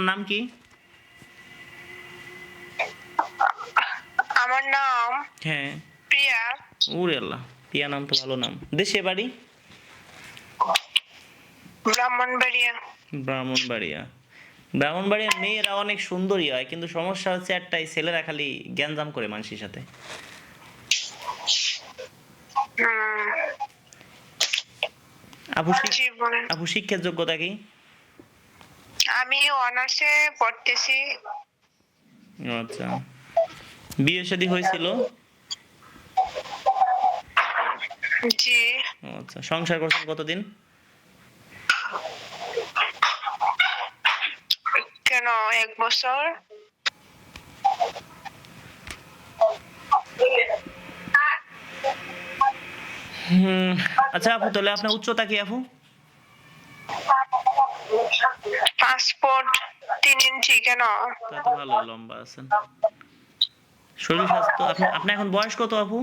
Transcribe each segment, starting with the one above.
নাম কি? আমার নাম হ্যাঁ। প্রিয়া। ওরে আল্লাহ পিয়া নাম তো ভালো নাম। দেশে বাড়ি? ব্রাহ্মণবাড়িয়া। ব্রাহ্মণবাড়িয়া। ব্রাহ্মণবাড়িয়ার মেয়েরা অনেক সুন্দরী হয় কিন্তু সমস্যা হচ্ছে একটাই ছেলেরা খালি গ্যাঞ্জাম করে মানুষের সাথে। আপু শিক্ষার যোগ্যতা কি? আমি অনার্সে পড়তেছি। আচ্ছা। বিয়ে শাদী হয়েছিল? জি। আচ্ছা। সংসার করছেন কতদিন? কেন এক বছর? হুম আচ্ছা আপু তাহলে আপনার উচ্চতা কি আপু? পাসপোর্ট তিন ইঞ্চি কেন? তা তো ভালো লম্বা আছেন শরীর স্বাস্থ্য আপনি এখন বয়স কত আপু?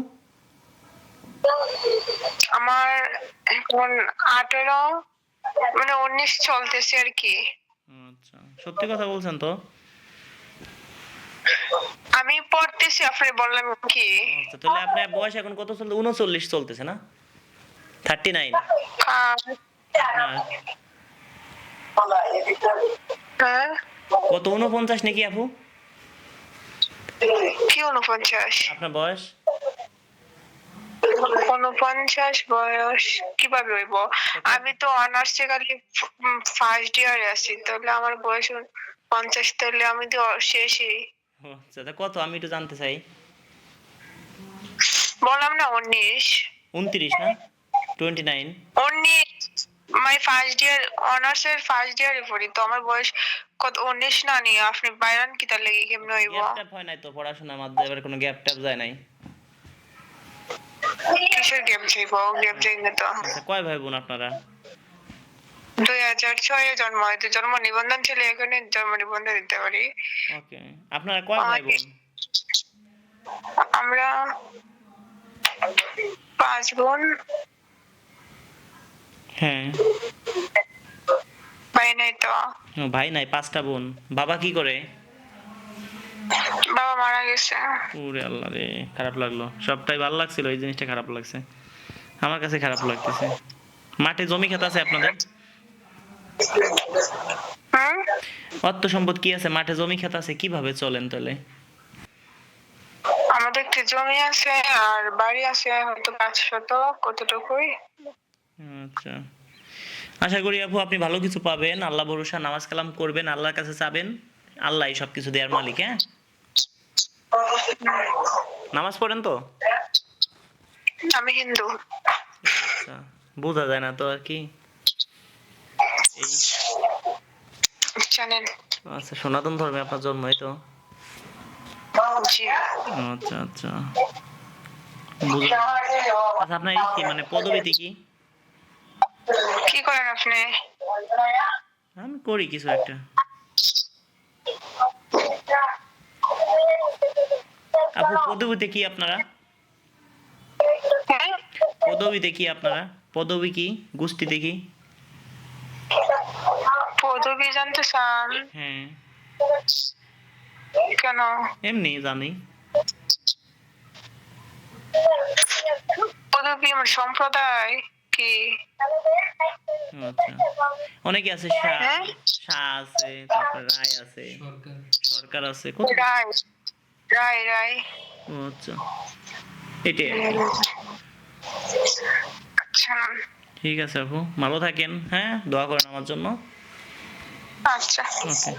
আমার এখন আঠেরো মানে উনিশ চলতেছে আর কি। আচ্ছা সত্যি কথা বলছেন তো? আমি পড়তেছি আপনি বললাম কি? আচ্ছা তাহলে আপনার বয়স এখন কত চলতে উনচল্লিশ চলতেছে না? Thirty nine? আহ, হ্যাঁ? কত উনপঞ্চাশ নাকি আপু? কি উনপঞ্চাশ আপনার বয়স? উনপঞ্চাশ বয়স কীভাবে হইব? আমি তো অনার্সে খালি ফার্স্ট ইয়ারে আছি তাহলে আমার বয়স পঞ্চাশ তাহলে আমি তো শেষই। আচ্ছা কত? আমি একটু জানতে চাই। বললাম না উনিশ। উনত্রিশ না? Twenty nine. উনিশ। মাই ফার্স্ট ইয়ার অনার্সের ফার্স্ট ইয়ারে পড়ি তো আমার বয়স কত উনিশ না নিয়ে আপনি বাইরান কি তার লেগে কেমনে হইব গ্যাপ হয় নাই তো পড়াশোনার মাধ্যমে এবার কোনো গ্যাপ ট্যাপ যায় নাই? কিসের গেম চাইব? গেম চাই না তো। আচ্ছা কয় ভাই বোন আপনারা? দুই হাজার ছয়ে জন্ম হয়তো জন্ম নিবন্ধন ছিল এখানে জন্ম নিবন্ধন দিতে পারি। ওকে আপনারা কয় ভাই বোন আমরা পাঁচ বোন। হ্যাঁ। ভাই নাই তো। ভাই নাই পাঁচটা বোন। বাবা কি করে? বাবা মারা গেছে। ওরে আল্লাহ রে খারাপ লাগল। সবটাই ভালো লাগছিল এই জিনিসটা খারাপ লাগছে। আমার কাছে খারাপ লাগতেছে। মাঠে জমি খেত আছে আপনাদের? অর্থ সম্পদ কি আছে? মাঠে জমি খেত আছে কীভাবে চলেন তাহলে? আমাদের একটি জমি আছে আর বাড়ি আছে হয়তো পাঁচ শত কতটুকুই। আচ্ছা। আশা করি আপু আপনি ভালো কিছু পাবেন আল্লাহ ভরসা নামাজ কালাম করবেন আল্লাহর কাছে চাবেন আল্লাহ সব কিছু দেওয়ার মালিক হ্যাঁ? নামাজ পড়েন তো? আমি হিন্দু। আচ্ছা বোঝা যায় না তো আর কি। জানেন। আচ্ছা সনাতন ধর্মে আপনার জন্ম এই তো। আচ্ছা আচ্ছা। বুঝলাম। আচ্ছা আপনার কি মানে পদবিতে কি? কি করেন আপনি? আমি করি কিছু একটা। আপু পদবিতে কি আপনারা? হ্যাঁ? পদবিতে কি আপনারা? পদবি কি? গোষ্ঠীতে কি? পদবি জানতে চান? হ্যাঁ। কেন? এমনি জানি। পদবি আমার সম্প্রদায়। আচ্ছা। অনেকে আছে শাহ হ্যাঁ? আছে তারপর রায় আছে। সরকার। আছে রায় রায় রায়। আচ্ছা। এটাই আচ্ছা। ঠিক আছে আপু ভালো থাকেন হ্যাঁ? দোয়া করেন আমার জন্য। আচ্ছা। ওকে।